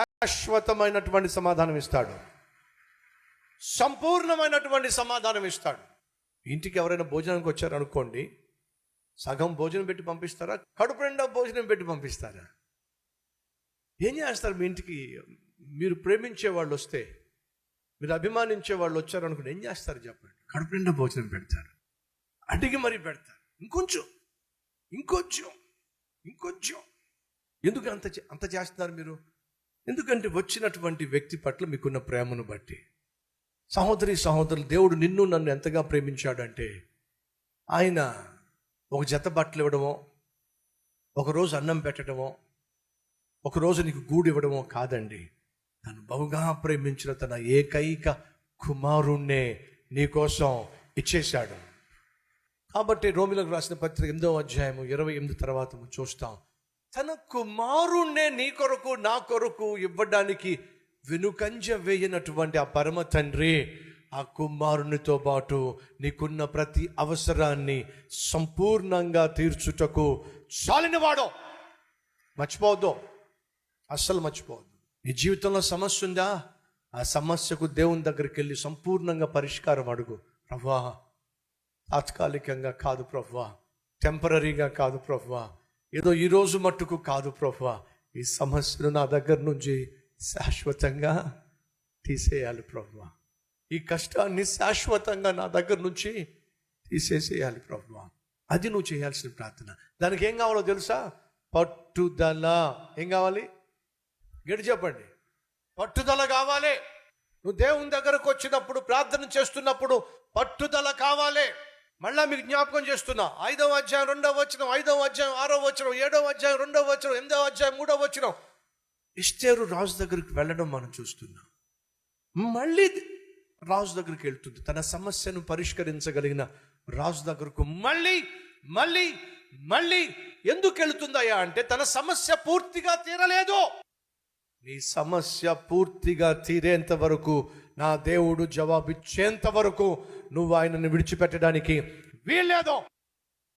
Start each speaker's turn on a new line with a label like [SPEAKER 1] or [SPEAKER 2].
[SPEAKER 1] శాశ్వతమైనటువంటి సమాధానం ఇస్తాడు. సంపూర్ణమైనటువంటి సమాధానం ఇస్తాడు. ఇంటికి ఎవరైనా భోజనానికి వచ్చారనుకోండి సగం భోజనం పెట్టి పంపిస్తారా? కడుపు రెండో భోజనం పెట్టి పంపిస్తారా? ఏం చేస్తారు మీ ఇంటికి? మీరు ప్రేమించే వాళ్ళు వస్తే మీరు అభిమానించే వాళ్ళు వచ్చారనుకోండి ఏం చేస్తారు చెప్పండి? కడుపు నిండా భోజనం పెడతారు. అడిగి మరీ పెడతారు. ఇంకొంచెం ఇంకొంచెం ఇంకొంచెం. ఎందుకు అంత చే- అంత చేస్తున్నారు మీరు? ఎందుకంటే వచ్చినటువంటి వ్యక్తి పట్ల మీకున్న ప్రేమను బట్టి. సహోదరి సహోదరులు దేవుడు నిన్ను నన్ను ఎంతగా ప్రేమించాడంటే ఆయన ఒక జత బట్టలు ఇవ్వడమో ఒకరోజు అన్నం పెట్టడమో ఒకరోజు నీకు గూడు ఇవ్వడమో కాదండి. తను బహుగా ప్రేమించిన తన ఏకైక కుమారుణ్ణే నీకోసం ఇచ్చేశాడు. కాబట్టి రోమిలకు రాసిన పత్రిక ఎనిమిదో అధ్యాయము ఇరవై ఎనిమిది తర్వాత చూస్తాం. తన కుమారుణ్ణే నీ కొరకు నా కొరకు ఇవ్వడానికి వెనుకంజ వేయనటువంటి ఆ పరమ తండ్రి ఆ కుమారునితో పాటు నీకున్న ప్రతి అవసరాన్ని సంపూర్ణంగా తీర్చుటకు చాలినవాడు. మర్చిపోవద్దు. అస్సలు మర్చిపోవద్దు. నీ జీవితంలో సమస్య ఉందా? ఆ సమస్యకు దేవుని దగ్గరికి వెళ్ళి సంపూర్ణంగా పరిష్కారం అడుగు. ప్రవ్వా తాత్కాలికంగా కాదు ప్రవ్వా. టెంపరీగా కాదు ప్రవ్వా. ఏదో ఈరోజు మట్టుకు కాదు ప్రభు ఈ సమస్యను నా దగ్గర నుంచి శాశ్వతంగా తీసేయాలి ప్రభు ఈ కష్టాన్ని శాశ్వతంగా నా దగ్గర నుంచి తీసేసేయాలి ప్రభు అది నువ్వు చేయాల్సిన ప్రార్థన. దానికి ఏం కావాలో తెలుసా? పట్టుదల. ఏం కావాలి? గడి చెప్పండి. పట్టుదల కావాలి. నువ్వు దేవుని దగ్గరకు వచ్చినప్పుడు ప్రార్థన చేస్తున్నప్పుడు పట్టుదల కావాలి. మళ్ళా మీకు జ్ఞాపకం చేస్తున్నా. ఐదవ అధ్యాయం రెండవ వచ్చిన ఐదవ అధ్యాయం ఆరో వచ్చిన ఏడవ అధ్యాయం రెండవ వచ్చిన ఎనిమిదవ అధ్యాయం మూడవ వచ్చిన ఇష్టేరు రాజు దగ్గరికి వెళ్ళడం మనం చూస్తున్నాం. మళ్ళీ రాజు దగ్గరికి వెళ్తుంది. తన సమస్యను పరిష్కరించగలిగిన రాజు దగ్గరకు మళ్ళీ మళ్ళీ మళ్ళీ ఎందుకు వెళుతుందయ్యా అంటే తన సమస్య పూర్తిగా తీరలేదు. నీ సమస్య పూర్తిగా తీరేంత వరకు నా దేవుడు జవాబిచ్చేంత వరకు నువ్వు ఆయనను విడిచిపెట్టడానికి వీల్లేదు.